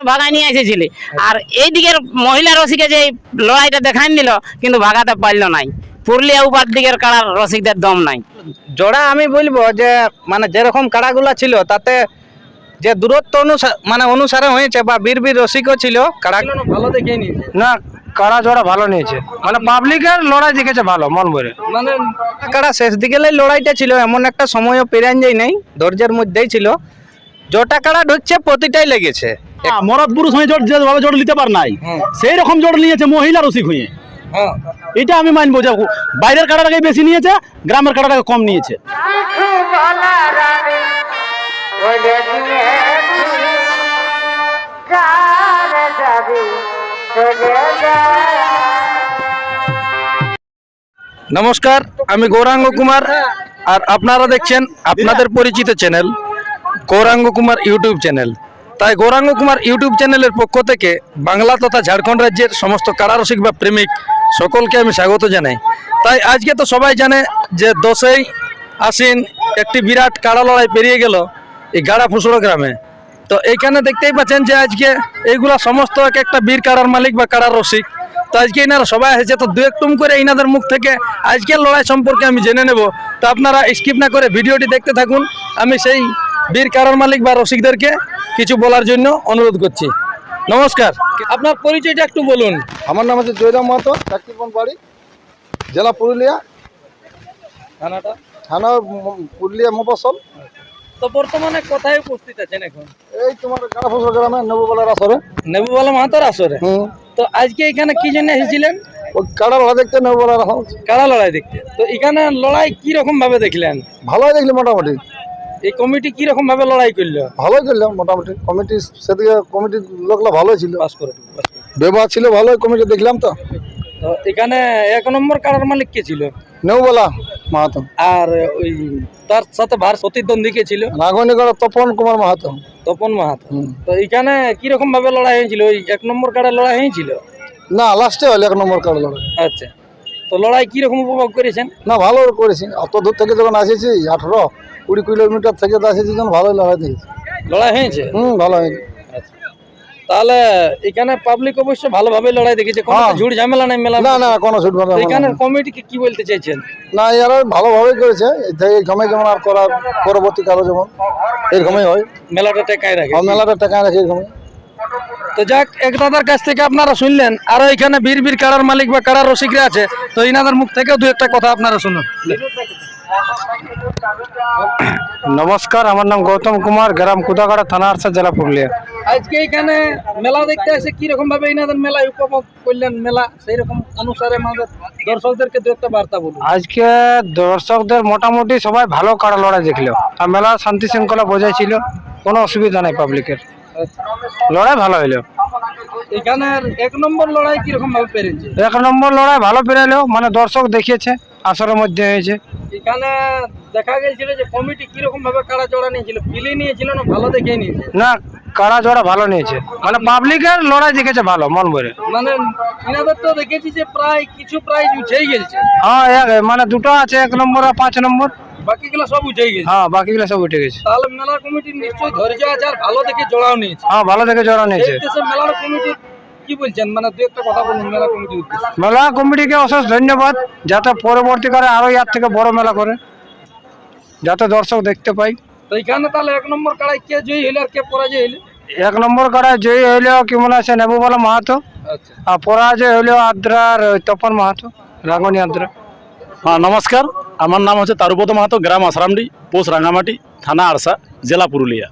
ভাগাই নিয়ে এসেছিলি। আর এই দিকের মহিলা রসিকে যে এই লড়াইটা দেখাই দিল কিন্তু ভাগাতে পারল নাই। পুরুলিয়া উপার দিকের কাড়ার রসিকদের দম নাই। জোড়া আমি বলব যে মানে যেরকম কাড়াগুলা ছিল তাতে যে দূরত্ব অনুসারে মানে অনুসারে হয়েছে বা বীর বীর রসিকও ছিল কাড়া ভালো দেখে নিয়েছে। না কাড়া জোড়া ভালো নিয়েছে। মানে পাবলিকের লড়াই দেখেছে ভালো মন ভরে। মানে কাড়া শেষ দিকে লড়াইটা ছিল এমন একটা সময়ও পেরান যায় নাই ধৈর্যের মধ্যেই ছিল। জোটা কাড়া ঢুকছে প্রতিটাই লেগেছে। মরদ পুরুষ হয়ে জোট যে জোট নিতে পার নাই সেই রকম জোট নিয়েছে মহিলা রসিক হয়ে। হ্যাঁ। এটা আমি মানবো যে বাইরের কাটাটাকে বেশি নিয়েছে গ্রামের কাটাটাকে কম নিয়েছে। নমস্কার আমি গৌরাঙ্গ কুমার আর আপনারা দেখছেন আপনাদের পরিচিত channel Gouranga Kumar YouTube channel তাই গৌরাঙ্গ কুমার ইউটিউব চ্যানেলের পক্ষ থেকে বাংলা তথা ঝাড়খণ্ড রাজ্যের সমস্ত কারারসিক বা প্রেমিক সকলকে আমি স্বাগত জানাই। তাই আজকে তো সবাই জানে যে দশই আশ্বিন একটি বিরাট কাড়া লড়াই পেরিয়ে গেল এই গাড়া ফুসড়ো গ্রামে। তো এইখানে দেখতেই পাচ্ছেন যে আজকে এইগুলা সমস্ত এক একটা বীর কাড়ার মালিক বা কাড়ার রসিক। তো আজকে এনারা সবাই এসেছে তো দু একটুম করে এনাদের মুখ থেকে আজকের লড়াই সম্পর্কে আমি জেনে নেব। তো আপনারা স্কিপ না করে ভিডিওটি দেখতে থাকুন। আমি সেই বীর কাড়ার মালিক বা রসিকদেরকে কিছু বলার জন্য অনুরোধ করছি। নমস্কার। আপনার পরিচয়টা একটু বলুন। আমার নাম হচ্ছে জয়রাম মাহাতো চাকরিপন বাড়ি জেলা পুরুলিয়া। থানাটা? থানা পুরুলিয়া মফসল তো বর্তমানে কোথায় উপস্থিত আছেন এখন? এই তোমার গাড়াফসল গ্রামে নবুবেলার আসরে। নেবুবালা মাহাতোর আসরে? তো আজকে এখানে কি জন্য এসেছিলেন? কাড়া লড়া দেখতে নবুবেলার কাড়া লড়াই দেখতে। তো এখানে লড়াই কি রকম ভাবে দেখলেন? ভালোই দেখলি মোটামুটি। এই কমিটি কি রকম ভাবে লড়াই করল? ভালোই করলাম মোটামুটি। কমিটি সেদিকে কমিটির লোকলা ভালোই ছিল। পাস করে ব্যবহার ছিল ভালোই কমিটি দেখলাম তো। তো এখানে এক নম্বর কাড়ার মালিক কে ছিল? নেবুবেলা মাহাতো। আর ওই তার সাথে ভার প্রতিদ্বন্দ্বী কে ছিল? রাঘবনীগড় তপন কুমার মাহাতো। তপন মাহাতো। তো এখানে কীরকম ভাবে লড়াই হয়েছিল? ওই এক নম্বর কাড়া লড়াই হয়েছিল? না লাস্টে হলো এক নম্বর কাড়া লড়াই। আচ্ছা। তো লড়াই কীরকম উপভোগ করেছেন? না ভালো করেছেন অত দূর থেকে যখন আসেছি আঠারো কুড়ি কিলোমিটার থেকে তো আসেছি ভালো ভালোই লড়াই দিয়েছে লড়াই হয়েছে? হুম ভালো হয়েছে। আচ্ছা। তাহলে এখানে পাবলিক অবশ্য ভালোভাবে লড়াই দেখেছে কোনো হ্যাঁ। ঝুড় ঝামেলা নাই মেলা না না কোনো ছুট ঝামেলা এখানে কমিটিকে কি বলতে চাইছেন? না এরা ভালোভাবেই করেছে। এই ঘমে যেমন আর করার পরবর্তী কারও যেমন এরকমই হয়। মেলাটা টেকায় রাখে। মেলাটা টেকায় রাখে এরকমই। তো যাক এক দাদার কাছ থেকে আপনারা শুনলেন। আরও এখানে বীর বীর কাড়ার মালিক বা কাড়ার রসিকরা আছে তো ইনাদের মুখ থেকেও দু একটা কথা আপনারা শুনুন। নমস্কার আমার নাম গৌতম কুমার গ্রাম কুদাগাড়া থানা আরসা জেলা পুরুলিয়া। আজকে এখানে মেলা দেখতে এসে কি রকম ভাবে ইনাদের মেলা উপভোগ করলেন মেলা? সেই রকম অনুসারে আমাদের দর্শকদেরকে দু একটা বার্তা বলুন। আজকে দর্শকদের মোটামুটি সবাই ভালো কাড়া লড়াই দেখল। আর মেলা শান্তি শৃঙ্খলা বজায় ছিল কোনো অসুবিধা নাই পাবলিকের লড়াই ভালো হইল। এখানের এক নম্বর লড়াই ভাবে পেরেছে? এক নম্বর লড়াই ভালো পেরাইলো মানে দর্শক দেখিয়েছে আসরের মধ্যে হয়েছে। এখানে দেখা গেছিল যে কমিটি ভাবে জোড়া নিয়েছিল ফিলি নিয়েছিল না ভালো দেখে নিয়েছে? না কাড়া জোড়া ভালো নিয়েছে। মানে পাবলিকের লড়াই দেখেছে ভালো মন ভরে। মানে তো দেখেছি যে প্রায় কিছু প্রাইজ উঠেই গেছে। হ্যাঁ মানে দুটো আছে এক নম্বর আর পাঁচ নম্বর। বাকিগুলো সব গেছে। হ্যাঁ বাকিগুলো সব উঠে গেছে। তাহলে মেলা কমিটির নিশ্চয়ই ধৈর্য আছে আর ভালো দেখে জোড়াও নিয়েছে। হ্যাঁ ভালো দেখে নিয়েছে। মেলার কমিটি কি বলছেন? মানে দু একটা কথা বলুন মেলা কমিটিকে অশেষ ধন্যবাদ যাতে পরবর্তীকালে আরও ইয়ার থেকে বড় মেলা করে যাতে দর্শক দেখতে পাই। তো এখানে তাহলে এক নম্বর কাড়াই কে জয়ী হইলে আর কে পরাজয় হইলে? এক নম্বর কাড়ায় জয়ী হইল কি মনে আছে? নেবুবালা মাহাতো। আচ্ছা। আর পরাজয় হইল আদ্রার তপন মাহাতো রাঙ্গনি আদ্রা। হ্যাঁ নমস্কার। আমার নাম হচ্ছে তারুপদ মাহাতো গ্রাম আসারামডি পোস্ট রাঙামাটি থানা আরসা জেলা পুরুলিয়া।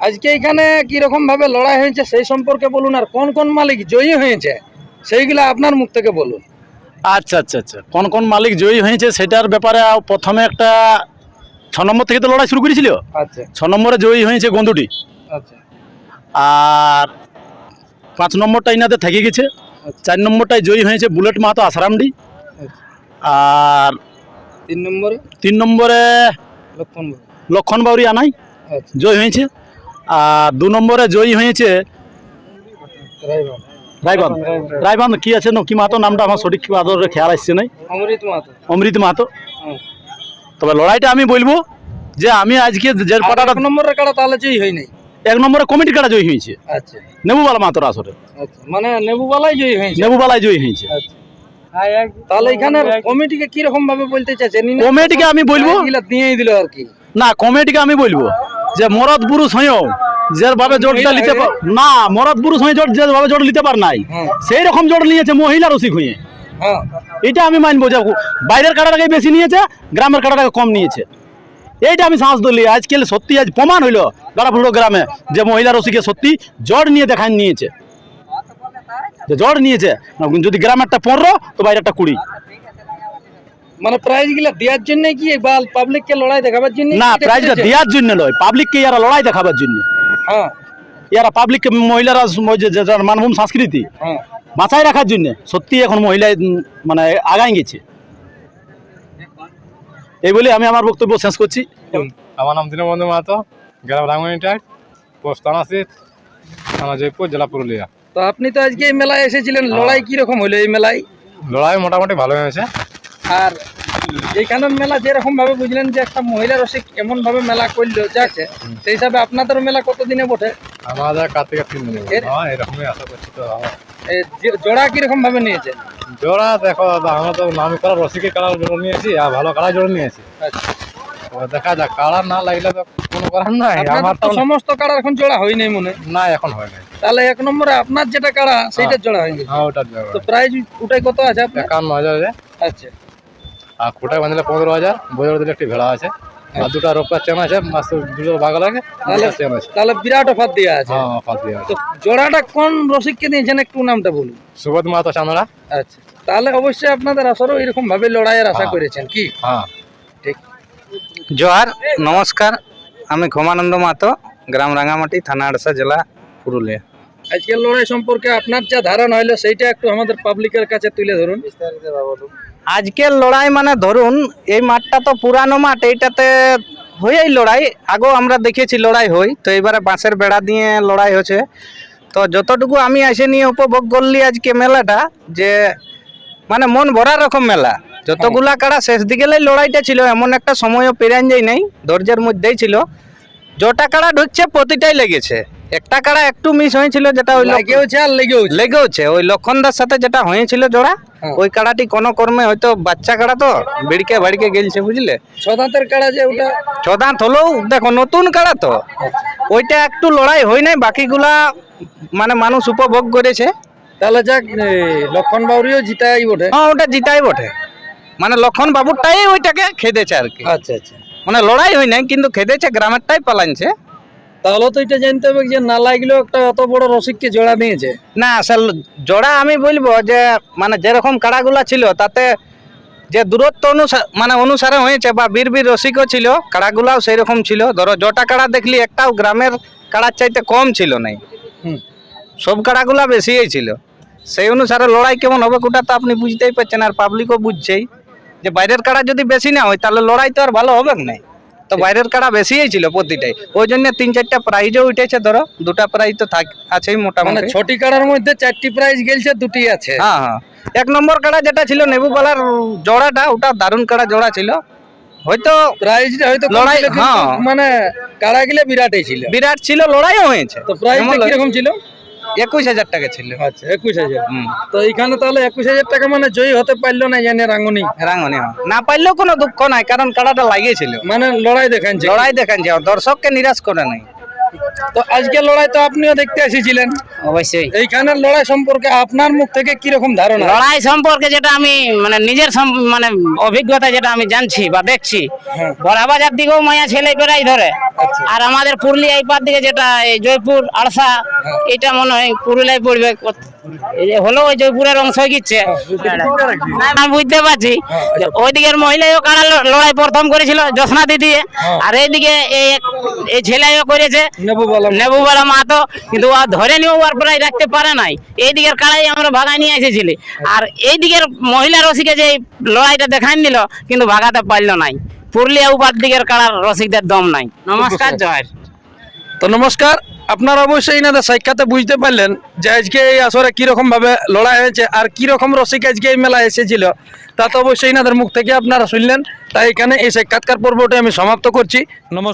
আজকে এখানে কি রকম ভাবে লড়াই হয়েছে সেই সম্পর্কে বলুন আর কোন কোন মালিক জয়ী হয়েছে সেইগুলা আপনার মুখ থেকে বলুন। আচ্ছা আচ্ছা আচ্ছা কোন কোন মালিক জয়ী হয়েছে সেটার ব্যাপারে প্রথমে একটা ছ নম্বর থেকে তো লড়াই শুরু করেছিল? আচ্ছা। ছ নম্বরে জয়ী হয়েছে গন্ধুটি। আচ্ছা। আর পাঁচ নম্বরটা ইনাদের থেকে গেছে। চার নম্বরটায় জয়ী হয়েছে বুলেট মাহাতো আসারামডি আর তিন নম্বরে? তিন নম্বরে লক্ষণ লক্ষণ বাউরি আনাই। আচ্ছা। জয়ী হয়েছে। আর দু নম্বরে জয়ী হয়েছে রাইবান রায়বান্ধ রায়বান্ধ কি আছে কি মাহাতো নামটা আমার সঠিক আদরে খেয়াল আসছে নাই। অমৃত মাহাতো অমৃত মাহাতো তবে লড়াইটা আমি বলব যে আমি আজকে যে পাটাটা এক নম্বরের কাটা তাহলে জয়ী হয় নাই? এক নম্বরে কমিটি কাটা জয়ী হয়েছে। আচ্ছা। নেবুবালা মাতর আসরে। আচ্ছা। মানে নেবুবালাই জয়ী হয়েছে? নেবুবালাই জয়ী হয়েছে। তাহলে এখানে কমিটিকে কি রকম ভাবে বলতে চাইছেন কমিটিকে আমি বলব? দিয়েই দিল আর কি। না কমিটিকে আমি বলব। যে মরদ পুরুষ হয়েও যেভাবে জোটটা নিতে পার- না মরদ পুরুষ হয়ে জোট যেভাবে জোট নিতে পার নাই। হ্যাঁ। সেই রকম জোট নিয়েছে মহিলা রসিক হয়ে। হ্যাঁ। এটা আমি মানবো যে বাইরের কাটাটাকে বেশি নিয়েছে গ্রামের কাটাটাকে কম নিয়েছে। এইটা আমি সাহস দিলি আজকাল সত্যি আজ প্রমাণ হইল গাড়াফুড়ো গ্রামে যে মহিলা রসিকে সত্যি জড় নিয়ে দেখান নিয়েছে। যে জ্বর নিয়েছে যদি গ্রামেরটা পনেরো তো বাইরেরটা কুড়ি। মানে প্রাইজগুলা দেওয়ার জন্য কি বা পাবলিক কে লড়াই দেখাবার জন্য না প্রাইজটা দেওয়ার জন্য নয় পাবলিককে ইয়ারা লড়াই দেখাবার জন্য। হ্যাঁ। পাবলিককে মহিলারা মানভূম সংস্কৃতি হ্যাঁ। বাঁচাই রাখার জন্য। সত্যি এখন মহিলায় মানে আগাই গেছে। এই বলে আমি আমার বক্তব্য শেষ করছি। আমার নাম দীনবন্ধু মাহাতো গ্রাম রাঙ্গনিটার পোস্ট থানা জয়পুর জেলা পুরুলিয়া। তো আপনি তো আজকে এই মেলায় এসেছিলেন লড়াই কি রকম হলো এই মেলায়? লড়াই মোটামুটি ভালো হয়েছে। আর এইখানের মেলা যেরকম ভাবে বুঝলেন যে একটা মহিলা রসিক এমন ভাবে মেলা করল যাচ্ছে সেই হিসাবে আপনাদের মেলা কতদিনে বটে? আমাদের কার্তিকের তিন দিন হ্যাঁ এরকমই আশা করছি তো হ্যাঁ। জোড়া কীরকম ভাবে নিয়েছে? জোড়া দেখো আমরা তো নামি করা রসিকে কালার জোড়া নিয়েছি আর ভালো কালার জোড়া নিয়েছি। আচ্ছা। দেখা যাক কালার না লাগলে তো কোনো করার নাই আমার তো তো সমস্ত কালার এখন জোড়া হয়নি মনে না এখন হয় নাই। তাহলে এক নম্বরে আপনার যেটা কাড়া সেইটা জোড়া হয়ে গেছে। হ্যাঁ ওটার জোড়া। তো প্রাইজ ওটাই কত আছে আপনার? একান্ন হাজার আছে আচ্ছা। আর কোটায় বাঁধলে পনেরো হাজার। বোঝার দিলে একটি ভেড়া আছে। আর দুটো রোপকার চেন আছে মাছ দুটো বাগা লাগে তাহলে চেন আছে। তাহলে বিরাট অফার দেওয়া আছে। হ্যাঁ ফাঁস দিয়ে আছে। তো জোড়াটা কোন রসিককে দিয়েছেন একটু নামটা বলুন? সুবোধ মাহাতো চান্দড়া আচ্ছা। তাহলে অবশ্যই আপনাদের আসরও এরকম ভাবে লড়াইয়ের আশা হ্যাঁ। করেছেন কি? হ্যাঁ। ঠিক। জোহার নমস্কার। আমি ক্ষমানন্দ মাতো গ্রাম রাঙামাটি থানা আড়সা জেলা পুরুলিয়া। আজকের লড়াই সম্পর্কে আপনার যা ধারণা হইল সেইটা একটু আমাদের পাবলিকের কাছে তুলে ধরুন। আজকের লড়াই মানে ধরুন এই মাঠটা তো পুরানো মাঠ এইটাতে হয়েই লড়াই। আগেও আমরা দেখেছি লড়াই হই তো এবারে বাঁশের বেড়া দিয়ে লড়াই হচ্ছে। তো যতটুকু আমি এসে নিয়ে উপভোগ করলি আজকে মেলাটা যে মানে মন ভরার রকম মেলা। যতগুলা কাড়া শেষ দিকে লড়াইটা ছিল এমন একটা সময়ও পেরান যায় নাই ধৈর্যের মধ্যেই ছিল। যটা কাড়া ঢুকছে প্রতিটাই লেগেছে। একটা কাড়া একটু মিস হয়েছিল যেটা ওই লেগেওছে আর লেগেওছে। লেগেওছে ওই লক্ষণদার সাথে যেটা হয়েছিল জোড়া ওই কাড়াটি কোনো কর্মে হয়তো বাচ্চা কাড়া তো বিড়কে বাড়িকে গেলছে বুঝলে? ছদাঁতের কাড়া যে ওটা ছদাঁত হলেও দেখো নতুন কাড়া তো। ওইটা একটু লড়াই হয় নাই বাকিগুলা মানে মানুষ উপভোগ করেছে। তাহলে যাক লক্ষণ বাউরিও জিতাই বটে। হ্যাঁ ওটা জিতাই বটে। মানে লক্ষণ বাবুরটাই ওইটাকে খেদেছে আর কি। আচ্ছা আচ্ছা। মানে লড়াই হয় নাই কিন্তু খেদেছে গ্রামেরটাই পালাইছে। তাহলে তো এটা জানতে হবে যে না লাগলেও একটা অত বড় রসিককে জোড়া দিয়েছে না আসল জোড়া আমি বলব যে মানে যেরকম কাড়াগুলা ছিল তাতে যে দূরত্ব অনুসারে মানে অনুসারে হয়েছে বা বীর বীর রসিকও ছিল কাড়াগুলাও সেই রকম ছিল। ধরো জটা কাড়া দেখলি একটাও গ্রামের কাড়ার চাইতে কম ছিল নাই। সব কাড়াগুলা বেশিই ছিল। সেই অনুসারে লড়াই কেমন হবে কোটা তো আপনি বুঝতেই পারছেন আর পাবলিকও বুঝছেই। যে বাইরের কাড়া যদি বেশি না হয় তাহলে লড়াই তো আর ভালো হবে না তো বাইরের কাড়া বেশিই ছিল প্রতিটাই। ওই জন্য তিন চারটা প্রাইজও উঠেছে ধরো দুটা প্রাইজ তো থাক আছেই মোটামুটি। ছটি কাড়ার মধ্যে চারটি প্রাইজ গেলছে দুটি আছে। হ্যাঁ হ্যাঁ। এক নম্বর কাড়া যেটা ছিল নেবু নেবুবালার জোড়াটা ওটা দারুণ কাড়া জোড়া ছিল। হয়তো প্রাইজটা হয়তো লড়াই হ্যাঁ। মানে কাড়া গেলে বিরাটই ছিল। বিরাট ছিল লড়াইও হয়েছে। তো প্রাইজটা কীরকম ছিল? একুশ হাজার টাকা ছিল। আচ্ছা একুশ হাজার। তো এখানে তাহলে একুশ হাজার টাকা মানে জয়ী হতে পারল না জানে রাঙ্গনি রাঙ্গনি না পারলেও কোনো দুঃখ নাই কারণ কাড়াটা লাগিয়েছিল। মানে লড়াই দেখাচ্ছে লড়াই দেখাচ্ছে দর্শককে নিরাশ করে নাই। তো আজকে লড়াই তো আপনিও দেখতে এসেছিলেন। অবশ্যই। এইখানের লড়াই সম্পর্কে আপনার মুখ থেকে কীরকম ধারণা? লড়াই সম্পর্কে যেটা আমি মানে নিজের মানে অভিজ্ঞতা যেটা আমি জানছি বা দেখছি হ্যাঁ। বড়াবাজার দিকেও মায়া ছেলে পেরাই ধরে। আর আমাদের পুরুলিয়া এই পার দিকে যেটা এই জয়পুর আড়সা হ্যাঁ। এটা মনে হয় পুরুলিয়ায় পড়বে। হলো ওই জয়পুরের অংশ গিচ্ছে। আমি বুঝতে পারছি। হ্যাঁ, যে ওই দিকের মহিলাও কারা লড়াই প্রথম করেছিল জ্যোৎস্না দিদি। হ্যাঁ। আর এইদিকে এই এই ছেলেও করেছে নেবু বলা নেবুবেলা মাতো কিন্তু ও ধরে নিয়েও আর প্রায় রাখতে পারে নাই। এই দিকের কাড়াই আমরা ভাগায় নিয়ে এসেছিলি। আর এই দিকের মহিলা রসিকে যে লড়াইটা দেখাই দিল কিন্তু ভাগাতে পারল নাই। পুরুলিয়া উপার দিকের কাড়ার রসিকদের দম নাই। নমস্কার জয়। তো নমস্কার আপনারা অবশ্যই এনাদের সাক্ষাতে বুঝতে পারলেন যে আজকে এই আসরে কীরকমভাবে লড়াই হয়েছে আর কীরকম রসিক আজকে এই মেলা এসেছিল। তা তো অবশ্যই এনাদের মুখ থেকে আপনারা শুনলেন। তাই এখানে এই সাক্ষাৎকার পর্বটি আমি সমাপ্ত করছি। নমস্কার।